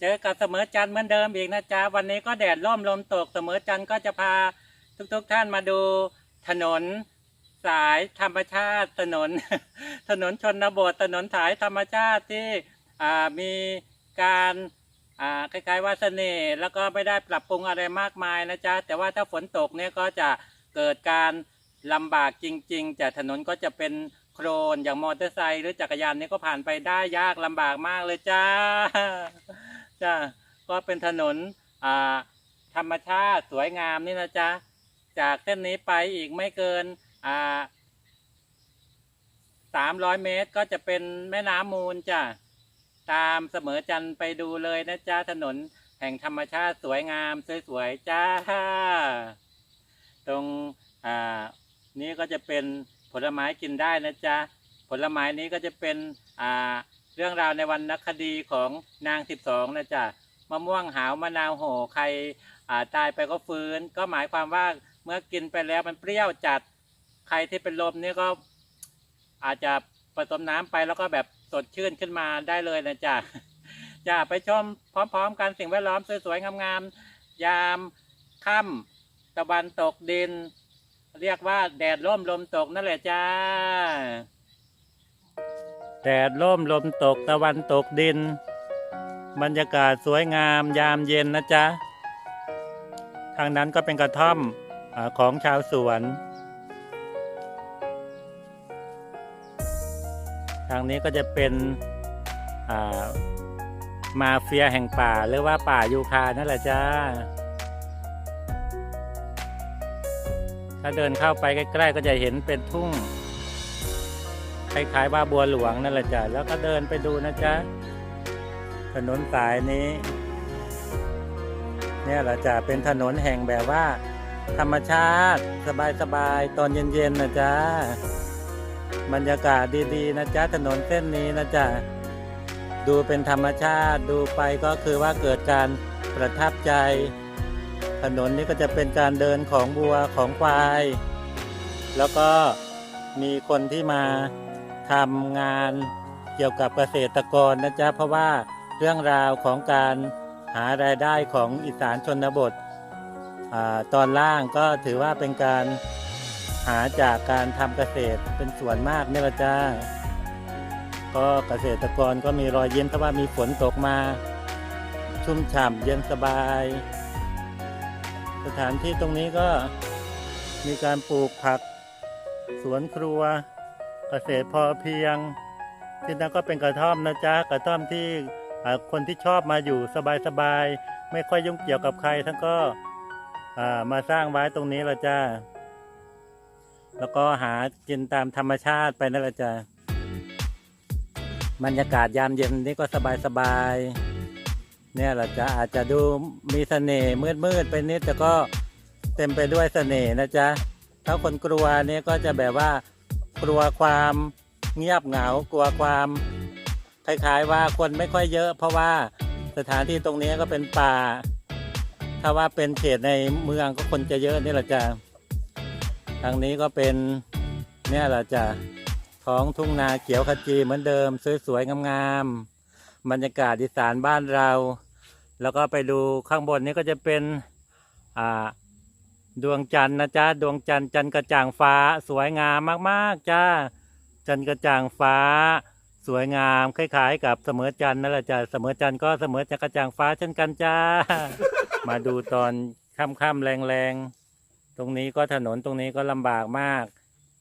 เจอกับเสมอจันทร์เหมือนเดิมอีกนะจ๊ะวันนี้ก็แดดร่มลมตกเสมอจันทร์ก็จะพาทุกๆท่านมาดูถนนสายธรรมชาติถนน ถนนชนบทถนนสายธรรมชาติที่มีการอ่าคล้ายๆว่าเสน่ห์แล้วก็ไม่ได้ปรับปรุงอะไรมากมายนะจ๊ะแต่ว่าถ้าฝนตกเนี่ยก็จะเกิดการลำบากจริงๆจากถนนก็จะเป็นโครนอย่างมอเตอร์ไซค์หรือจักรยานนี่ก็ผ่านไปได้ยากลำบากมากเลยจ้า จ้าก็เป็นถนนอ่าธรรมชาติสวยงามนี่นะจ๊ะจากเส้นนี้ไปอีกไม่เกินอ่าสามร้อยเมตรก็จะเป็นแม่น้ำมูลจ้ะตามเสมอจันทร์ไปดูเลยนะจ๊ะถนนแห่งธรรมชาติสวยงามสวยๆจ้า ตรงอ่านี้ก็จะเป็นผลไม้กินได้นะจ๊ะผลไม้นี้ก็จะเป็นอ่า เรื่องราวในวรรณคดีของนางสิบสองนะจ๊ะมะม่วงหาวมะนาวโหใครอ่าตายไปก็ฟื้น ก็หมายความว่าเมื่อกินไปแล้วมันเปรี้ยวจัดใครที่เป็นลมนี่ก็อาจจะผสมน้ำไปแล้วก็แบบสดชื่นขึ้นมาได้เลยนะจ๊ะจะไปชมพร้อม ๆ กันสิ่งแวดล้อมสวยๆงามๆยามค่ำตะวันตกดิน เรียกว่าแดดร่มลมตกนั่นแหละจ้า แดดร่มลมตกตะวันตกดิน บรรยากาศสวยงามยามเย็นนะจ๊ะ ทางนั้นก็เป็นกระท่อมอของชาวสวน ทางนี้ก็จะเป็นามาเฟียแห่งป่าหรือว่าป่ายูคานั่นแหละจ้า ถ้าเดินเข้าไปใกล้ ๆ ก็จะเห็นเป็นทุ่ง คล้ายๆว่าบัวหลวงนั่นแหละจ้ะแล้วก็เดินไปดูนะจ๊ะถนนสายนี้ เนี่ยแหละจ้ะเป็นถนนแห่งแบบว่า ธรรมชาติสบายๆตอนเย็นๆนะจ๊ะบรรยากาศดีๆนะจ๊ะถนนเส้นนี้นะจ๊ะดูเป็นธรรมชาติดูไปก็คือว่าเกิดการประทับใจ ถนนนี้ก็จะเป็นการเดินของวัวของควาย แล้วก็มีคนที่มา ทำงานเกี่ยวกับเกษตรกรนะจ๊ะเพราะว่าเรื่องราวของการหารายได้ของอีสานชนบทอตอนล่างก็ถือว่าเป็นการหาจากการทำเกษตรเป็นส่วนมากเนี่แหละจ้าก็เกษตรกรก็มีรอยยิ้มเพราะว่ามีฝนตกมา ชุ่มฉ่ำเย็นสบาย สถานที่ตรงนี้ก็มีการปลูกผัก สวนครัว เกษตรพอเพียง ที่นั่นก็เป็นกระท่อมนะจ๊ะกระท่อมที่คนที่ชอบมาอยู่สบายๆไม่ค่อยยุ่งเกี่ยวกับใครท่านก็มาสร้างไว้ตรงนี้ละจ้าแล้วก็หากินตามธรรมชาติไปนั่นละจ้าบรรยากาศยามเย็นนี่ก็สบายๆเนี่ยละจ้ะอาจจะดูมีเสน่ห์มืดๆไปนิดแต่ก็เต็มไปด้วยเสน่ห์นะจ๊ะถ้าคนกลัวเนี่ยก็จะแบบว่า กลัวความเงียบเหงา กลัวความคล้ายๆว่าคนไม่ค่อยเยอะ เพราะว่าสถานที่ตรงนี้ก็เป็นป่า ถ้าว่าเป็นเขตในเมืองก็คนจะเยอะนี่แหละจ้ะทางนี้ก็เป็นเนี่ยแหละจ้ะท้องทุ่งนาเขียวขจีเหมือนเดิม สวยๆงามๆบรรยากาศอีสานบ้านเรา แล้วก็ไปดูข้างบนนี้ก็จะเป็นอ่า ดวงจันทร์นะจ๊ะดวงจันทร์จันทร์กระจ่างฟ้า สวยงามมากๆจ้าจันทร์กระจ่างฟ้า สวยงามคล้ายๆ กับเสมอจันทร์นั่นแหละจ้ะเสมอจันทร์ก็เสมอจันทร์กระจ่างฟ้าเช่นกันจ้า มาดูตอนค่ำๆแรงๆตรงนี้ก็ถนนตรงนี้ก็ลำบากมาก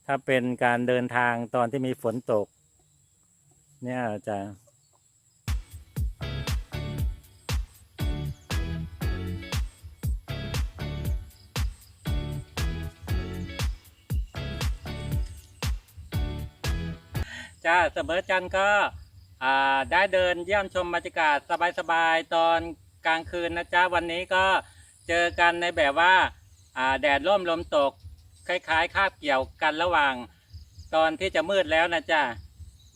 ถ้าเป็นการเดินทางตอนที่มีฝนตก เนี่ยจ้ะ จ้าเสมอจันทร์ก็ได้เดินเยี่ยมชมบรรยากาศสบายๆตอนกลางคืนนะจ๊ะวันนี้ก็เจอกันในแบบว่าแดดร่มลมตก คล้ายๆคาบเกี่ยวกันระหว่าง ตอนที่จะมืดแล้วนะจ๊ะ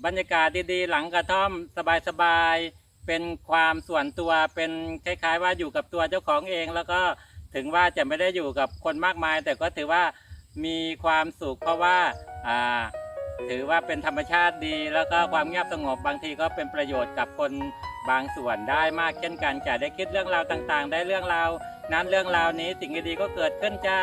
บรรยากาศดีๆ หลังกระท่อมสบายๆเป็นความส่วนตัวเป็นคล้าย ๆ ว่าอยู่กับตัวเจ้าของเอง แล้วก็ถึงว่าจะไม่ได้อยู่กับคนมากมาย แต่ก็ถือว่ามีความสุขเพราะว่าอ่า ถือว่าเป็นธรรมชาติดี แล้วก็ความเงียบสงบบางทีก็เป็นประโยชน์กับคนบางส่วนได้มากเช่นกันจะได้คิดเรื่องราวต่างๆ ได้เรื่องราวนั้นเรื่องราวนี้สิ่งดีๆก็เกิดขึ้นจ้า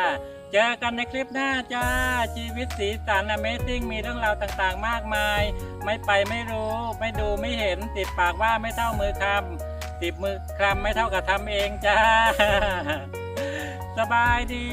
เจอกันในคลิปหน้าจ้า ชีวิตสีสัน Amazing มีเรื่องราวต่างๆ มากมาย ไม่ไปไม่รู้ ไม่ดูไม่เห็นติดปากว่าไม่เท่ามือคำติดมือคำไม่เท่ากับทำเองจ้า สบายดี